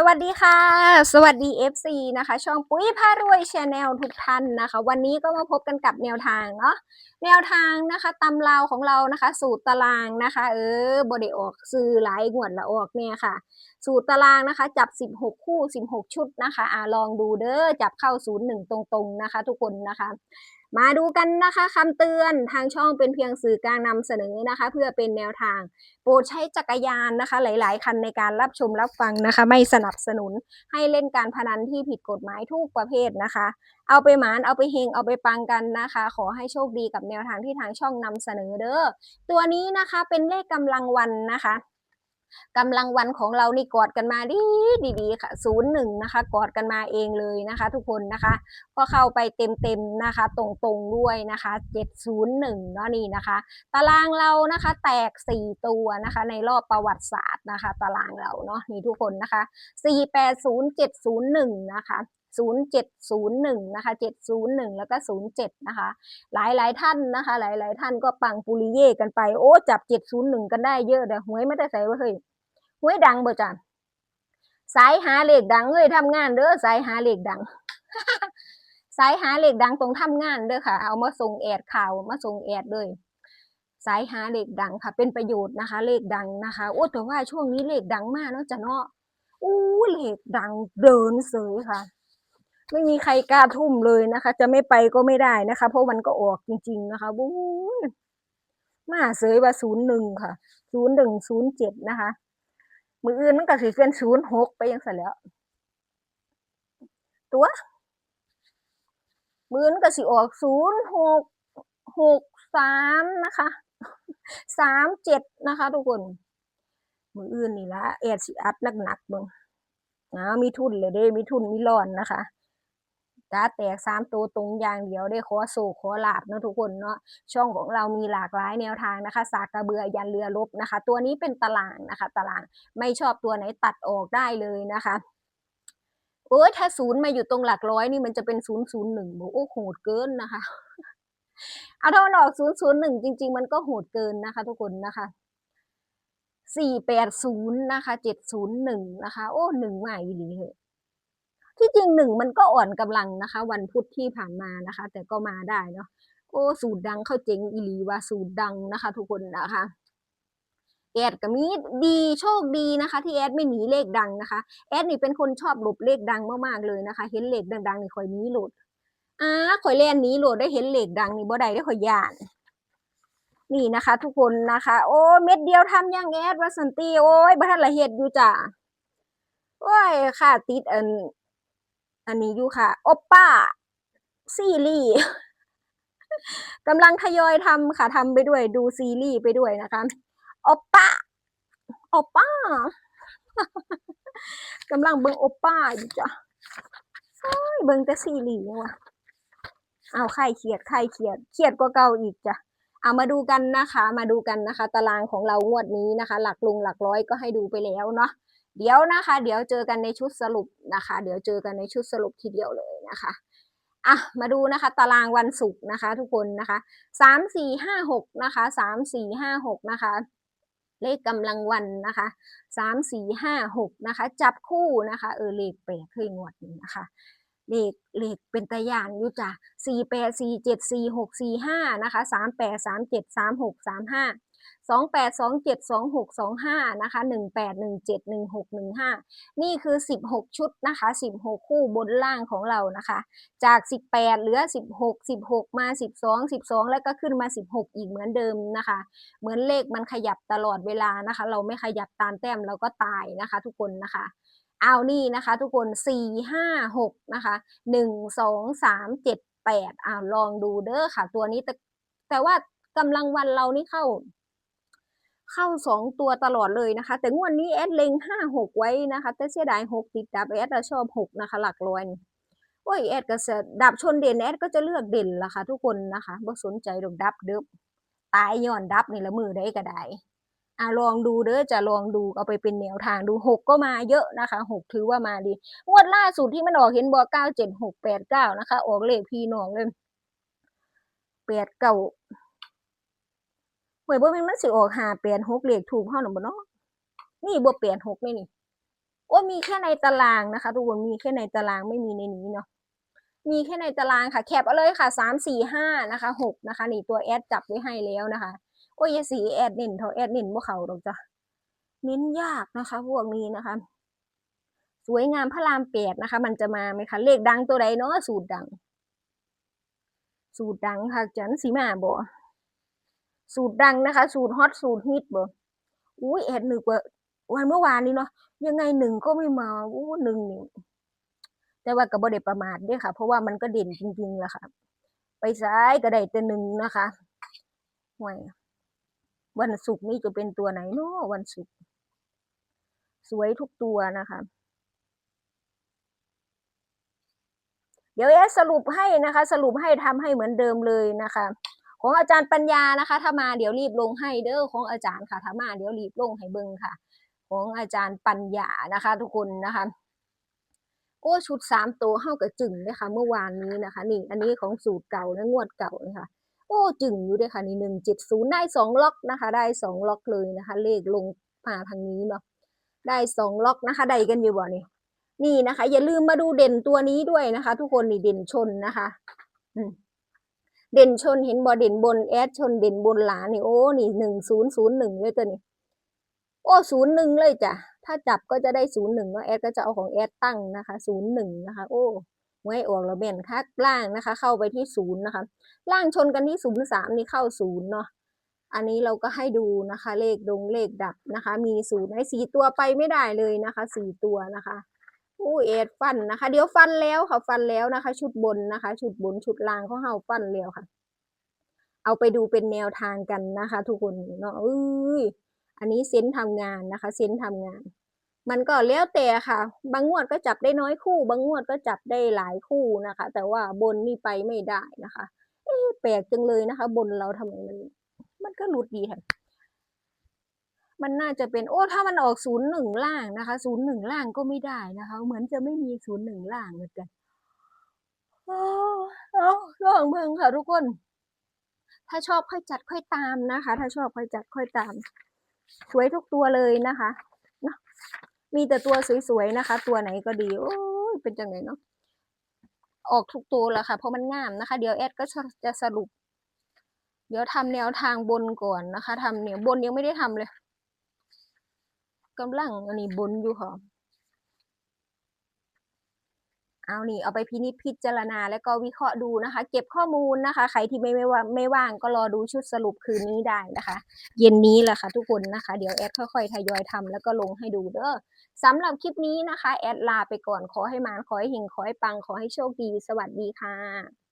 สวัสดีค่ะ สวัสดี FC นะคะ ช่องปุ้ยพารวยชาแนลทุกท่านนะคะ วันนี้ก็มาพบกันกับแนวทางเนาะแนวทางนะคะตำราวของเรานะคะ สูตรตารางนะคะ เออบไดออกซื้อหลายงวดละออกเนี่ยค่ะ สูตรตารางนะคะ จับ 16 คู่ 16 ชุดนะคะอ่าลองดูเด้อจับเข้า 01 ตรงๆนะคะ ทุกคนนะคะ มาดูกันนะคะคำเตือนทางช่องเป็นเพียงสื่อกลางนำเสนอนะคะ เพื่อเป็นแนวทาง โปรดใช้จักรยานนะคะ หลาย ๆ คันในการรับชมรับฟังนะคะ ไม่สนับสนุนให้เล่นการพนันที่ผิดกฎหมายทุกประเภทนะคะ เอาไปหมานเอาไปเฮงเอาไปปังกันนะคะ ขอให้โชคดีกับแนวทางที่ทางช่องนำเสนอเด้อตัวนี้นะคะเป็นเลขกำลังวันนะคะ กำลังวันของเรานี่กอดกันมาดีดีค่ะศูนย์หนึ่งนะคะกอดกันมาเองเลยนะคะ ทุกคนนะคะก็เข้าไปเต็มเต็มนะคะ ตรงตรงด้วยนะคะเจ็ดศูนย์หนึ่งเนาะนี่นะคะ ตารางเรานะคะแตกสี่ตัวนะคะ ในรอบประวัติศาสตร์นะคะ ตารางเราเนาะนี่ทุกคนนะคะสี่แปดศูนย์เจ็ดศูนย์หนึ่งนะคะ 0701นะคะ701 แล้วก็ 07 นะคะ หลายหลายๆท่านนะคะ หลายหลายๆท่านก็ปังปุริเย่กันไป โอ้ จับ 701 กันได้เยอะแต่หวยไม่ได้ใส่ว่าเฮ้ยหวยดังบ่จ้ะสายหาเลขดังเอ้ยทำงานเด้อสายหาเลขดังสายหาเลขดังตรงทำงานเด้อค่ะ เอามาส่งแอดข่าวมาส่งแอดเลยสายหาเลขดังค่ะ เป็นประโยชน์นะคะ เลขดังนะคะโอ้แต่ว่าช่วงนี้เลขดังมากเนาะจ้ะเนาะอู้เลขดังเดินเสยค่ะ ไม่มีใครกล้าทุ่มเลยนะคะ จะไม่ไปก็ไม่ได้นะคะ เพราะมันก็ออกจริง ๆ นะคะบู๊มาเสยว่าศูนย์หนึ่งค่ะศูนย์หนึ่งศูนย์เจ็ดนะคะ มืออื่นมันก็สิเป็นศูนย์หกไปยังสันแล้ว ตัว มืออนก็สิออกศูนย์หกหกสามนะคะสามเจ็ดนะคะ ทุกคน มืออื่นนี่ละแอดสิอัดหนักๆเบิ่งอ้ามีทุนเลยเด้ มีทุนมีร้อนนะคะ ตาแตกสามตัวตรงอย่างเดียวได้ขอโศกขอลาบเนาะทุกคนเนาะช่องของเรามีหลากหลายแนวทางนะคะ สากกระเบือยันเรือลบนะคะ ตัวนี้เป็นตารางนะคะ ตารางไม่ชอบตัวไหนตัดออกได้เลยนะคะโอ้ยถ้าศูนย์มาอยู่ตรงหลักร้อยนี่มันจะเป็นศูนย์ศูนย์หนึ่งโอ้โหดเกินนะคะเอาถ้ามันออกศูนย์ศูนย์หนึ่งจริง ๆ มันก็โหดเกินนะคะ ทุกคนนะคะสี่แปดศูนย์นะคะเจ็ดศูนย์หนึ่งนะคะ โอ้หนึ่งใหม่ดีเหอะ ที่จริงหนึ่งมันก็อ่อนกำลังนะคะ วันพุธที่ผ่านมานะคะ แต่ก็มาได้เนาะโอ้สูตรดังเข้าเจ๋งอีลีว่าสูตรดังนะคะ ทุกคนนะคะแอดก็มีดีโชคดีนะคะ ที่แอดไม่หนีเลขดังนะคะแอดนี่เป็นคนชอบหลบเลขดังมากๆเลยนะคะ เห็นเลขดังๆนี่ข่อยหนี้โหลดอ่าข่อยเล่นหนี้โหลดได้เห็นเลขดังนี่บ่ได้ได้ข่อยย่านนี่นะคะ ทุกคนนะคะ โอ้เม็ดเดียวทำยังแอดว่าสันติโอ้ยบ่ทันละเฮ็ดอยู่จ้ะโอ้ยค่ะติดอัน อันนี้อยู่ค่ะโอปป้าซีรีส์กำลังทยอยทำค่ะทำไปด้วยดูซีรีส์ไปด้วยนะคะโอปป้าโอปป้ากำลังเบิ่งโอปป้าอยู่จ้ะเอ้ยเบิ่งแต่ซีรีส์ยังวะเอาใครเครียดใครเครียดเครียดกว่าเก่าอีกจ้ะเอามาดูกันนะคะ มาดูกันนะคะ ตารางของเรางวดนี้นะคะ หลักลงหลักร้อยก็ให้ดูไปแล้วเนาะ เดี๋ยวนะคะ เดี๋ยวเจอกันในชุดสรุปนะคะ เดี๋ยวเจอกันในชุดสรุปทีเดียวเลยนะคะอะมาดูนะคะตารางวันศุกร์นะคะ ทุกคนนะคะสามสี่ห้าหกนะคะสามสี่ห้าหกนะคะ เลขกำลังวันนะคะสามสี่ห้าหกนะคะ จับคู่นะคะเออเลขแปลกเคยงวดนี้นะคะเลขเลขเป็นตะยานอยู่จ้ะสี่แปดสี่เจ็ดสี่หกสี่ห้านะคะสามแปดสามเจ็ดสามหกสามห้า สองแปดสองเจ็ดสองหกสองห้านะคะหนึ่งแปดหนึ่งเจ็ดหนึ่งหกหนึ่งห้านี่คือสิบหกชุดนะคะสิบหกคู่บนล่างของเรานะคะ จากสิบแปดเหลือสิบหกสิบหกมาสิบสองสิบสองแล้วก็ขึ้นมาสิบหกอีกเหมือนเดิมนะคะ เหมือนเลขมันขยับตลอดเวลานะคะ เราไม่ขยับตามแต้มเราก็ตายนะคะ ทุกคนนะคะเอานี่นะคะทุกคนสี่ห้าหกนะคะหนึ่งสองสามเจ็ดแปดอ่าลองดูเด้อค่ะ ตัวนี้แต่แต่ว่ากำลังวันเรานี่เข้า เข้าสองตัวตลอดเลยนะคะ แต่งวดนี้แอดเล็งห้าหกไว้นะคะ แต่เสียดายหกติดดับแอดอะชอบหกนะคะ หลักร้อยนี่โอ้ยแอดก็จะดับชนเด่นแอดก็จะเลือกเด่นละค่ะ ทุกคนนะคะบ่สนใจดอกดับเด้อตายย้อนดับนี่ละมือได้ก็ได้อะลองดูเด้อจะลองดูเอาไปเป็นแนวทางดูหกก็มาเยอะนะคะหกถือว่ามาดีงวดล่าสุดที่มันออกเห็นบอกเก้าเจ็ดหกแปดเก้านะคะ ออกเลขพี่น้องเลยแปดเก้า หวยบ่แม่นมันสิออกหาแปดหกเลขถูกเฮาหนบ่เนาะนี่บ่แปดหกนี่นี่โอ้มีแค่ในตารางนะคะ ทุกคนมีแค่ในตารางไม่มีในนี้เนาะมีแค่ในตารางค่ะแคปเอาเลยค่ะสามสี่ห้านะคะหกนะคะ นี่ตัวแอดจับไว้ให้แล้วนะคะ โอ้ยสีแอดเน้นเท่าแอดเน้นบ่เขาดอกจ้ะเน้นยากนะคะ พวกนี้นะคะ สวยงามพระรามแปดนะคะ มันจะมาไหมคะเลขดังตัวใดเนาะสูตรดัง สูตรดังค่ะจันสีมาบ่ สูตรดังนะคะ สูตรฮอตสูตรฮิตบ่อุ้ยแอดนึกว่าวันเมื่อวานนี้เนาะยังไงหนึ่งก็ไม่มาอู้หนึ่งนี่แต่ว่าก็บ่ได้ประมาทด้วยค่ะ เพราะว่ามันก็เด่นจริงๆแหละค่ะ ไปซ้ายก็ได้แต่หนึ่งนะคะห่วยวันศุกร์นี่จะเป็นตัวไหนเนาะวันศุกร์สวยทุกตัวนะคะ เดี๋ยวแอสรุปให้นะคะ สรุปให้ทำให้เหมือนเดิมเลยนะคะ ของอาจารย์ปัญญานะคะ ถ้ามาเดี๋ยวรีบลงให้เด้อของอาจารย์ค่ะถ้ามาเดี๋ยวรีบลงให้เบิ่งค่ะ ของอาจารย์ปัญญานะคะ ทุกคนนะคะโอ้ชุดสามตัวเข้ากับจึงเลยค่ะ เมื่อวานนี้นะคะ นี่ อันนี้ของสูตรเก่าและงวดเก่านะคะโอ้จึงอยู่ด้วยค่ะนี่หนึ่งเจ็ดศูนย์ได้สองล็อกนะคะ ได้สองล็อกเลยนะคะ เลขลงมาทางนี้เนาะได้สองล็อกนะคะได้กันอยู่บ่นี่นี่นะคะ อย่าลืมมาดูเด่นตัวนี้ด้วยนะคะ ทุกคนนี่เด่นชนนะคะ อืม เด่นชนเห็นบอเด่นบนแอดชนเด่นบนหลานี่โอ้นี่หนึ่งศูนย์ศูนย์หนึ่งเลยตัวนี้โอ้ศูนย์หนึ่งเลยจ้ะถ้าจับก็จะได้ศูนย์หนึ่งแล้วแอดก็จะเอาของแอดตั้งนะคะศูนย์หนึ่งนะคะ โอ้ไว้ออกแล้วเบนคักล่างนะคะ เข้าไปที่ศูนย์นะคะล่างชนกันที่ศูนย์สามนี่เข้าศูนย์เนาะอันนี้เราก็ให้ดูนะคะ เลขดงเลขดับนะคะ มีศูนย์ให้สี่ตัวไปไม่ได้เลยนะคะสี่ตัวนะคะ อู้เอ็ดฟันนะคะ เดี๋ยวฟันแล้วค่ะฟันแล้วนะคะ ชุดบนนะคะ ชุดบนชุดล่างเขาเฮาฟันแล้วค่ะ เอาไปดูเป็นแนวทางกันนะคะ ทุกคนเนาะเอ้ยอันนี้เซนส์ทำงานนะคะ เซนส์ทำงาน มันก็แล้วแต่ค่ะ บางงวดก็จับได้น้อยคู่ บางงวดก็จับได้หลายคู่นะคะ แต่ว่าบนนี่ไปไม่ได้นะคะเอ๊ะแปลกจังเลยนะคะ บนเราทำไมมัน มันก็หลุดดีค่ะ มันน่าจะเป็นโอ้ถ้ามันออกศูนย์หนึ่งล่างนะคะศูนย์หนึ่งล่างก็ไม่ได้นะคะ เหมือนจะไม่มีศูนย์หนึ่งล่างเหมือนกันเอาเอาลองเบิ่งค่ะทุกคน ถ้าชอบค่อยจัดค่อยตามนะคะ ถ้าชอบค่อยจัดค่อยตาม สวยทุกตัวเลยนะคะเนาะมีแต่ตัวสวยๆนะคะ ตัวไหนก็ดีโอ้ยเป็นจังไงเนาะออกทุกตัวแล้วค่ะ เพราะมันงามนะคะ เดี๋ยวแอดก็จะสรุป เดี๋ยวทำแนวทางบนก่อนนะคะทำเนี่ยบนยังไม่ได้ทำเลย กำลังอันนี้บนอยู่ค่ะเอานี่เอาไปพินิจพิจารณาแล้วก็วิเคราะห์ดูนะคะ เก็บข้อมูลนะคะ ใครที่ไม่ไม่ว่าไม่ว่างก็รอดูชุดสรุปคืนนี้ได้นะคะ เย็นนี้แหละค่ะทุกคนนะคะ เดี๋ยวแอดค่อยๆทยอยทำแล้วก็ลงให้ดูเด้อสำหรับคลิปนี้นะคะ แอดลาไปก่อนขอให้มาขอให้เฮงขอให้ปังขอให้โชคดี สวัสดีค่ะ